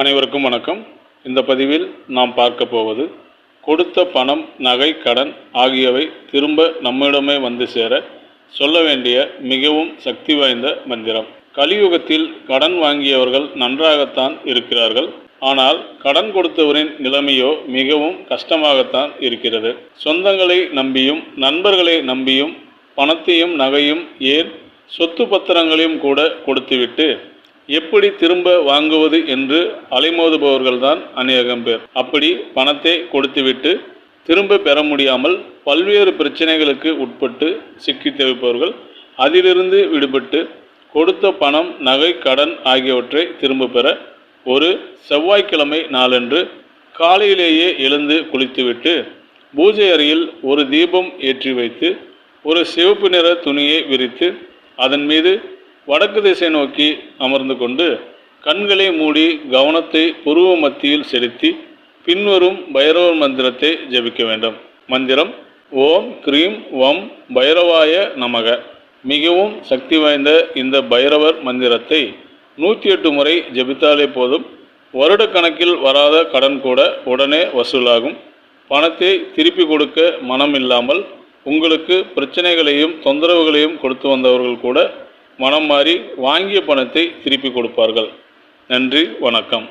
அனைவருக்கும் வணக்கம். இந்த பதிவில் நாம் பார்க்க போவது கொடுத்த பணம் நகை கடன் ஆகியவை திரும்ப நம்மிடமே வந்து சேர சொல்ல வேண்டிய மிகவும் சக்தி வாய்ந்த மந்திரம். கலியுகத்தில் கடன் வாங்கியவர்கள் நன்றாகத்தான் இருக்கிறார்கள். ஆனால் கடன் கொடுத்தவரின் நிலைமையோ மிகவும் கஷ்டமாகத்தான் இருக்கிறது. சொந்தங்களை நம்பியும் நண்பர்களை நம்பியும் பணத்தையும் நகையும் ஏன் சொத்து பத்திரங்களையும் கூட கொடுத்துவிட்டு எப்படி திரும்ப வாங்குவது என்று அலைமோதுபவர்கள்தான் அநேகம் பேர். அப்படி பணத்தை கொடுத்துவிட்டு திரும்ப பெற முடியாமல் பல்வேறு பிரச்சனைகளுக்கு உட்பட்டு சிக்கி தவிப்பவர்கள் அதிலிருந்து விடுபட்டு கொடுத்த பணம் நகை கடன் ஆகியவற்றை திரும்ப பெற ஒரு செவ்வாய்க்கிழமை நாளன்று காலையிலேயே எழுந்து குளித்துவிட்டு பூஜை அறையில் ஒரு தீபம் ஏற்றி வைத்து ஒரு சிவப்பு நிற துணியை விரித்து அதன் மீது வடக்கு திசை நோக்கி அமர்ந்து கொண்டு கண்களை மூடி கவனத்தை புருவ மத்தியில் செலுத்தி பின்வரும் பைரவர் மந்திரத்தை ஜெபிக்க வேண்டும். மந்திரம் ஓம் கிரீம் வம் பைரவாய நமக. மிகவும் சக்தி வாய்ந்த இந்த பைரவர் மந்திரத்தை நூற்றி எட்டு முறை ஜெபித்தாலே போதும். வருடக்கணக்கில் வராத கடன் கூட உடனே வசூலாகும். பணத்தை திருப்பி கொடுக்க மனம் இல்லாமல் உங்களுக்கு பிரச்சனைகளையும் தொந்தரவுகளையும் கொடுத்து வந்தவர்கள் கூட மனம் மாறி வாங்கிய பணத்தை திருப்பி கொடுப்பார்கள். நன்றி வணக்கம்.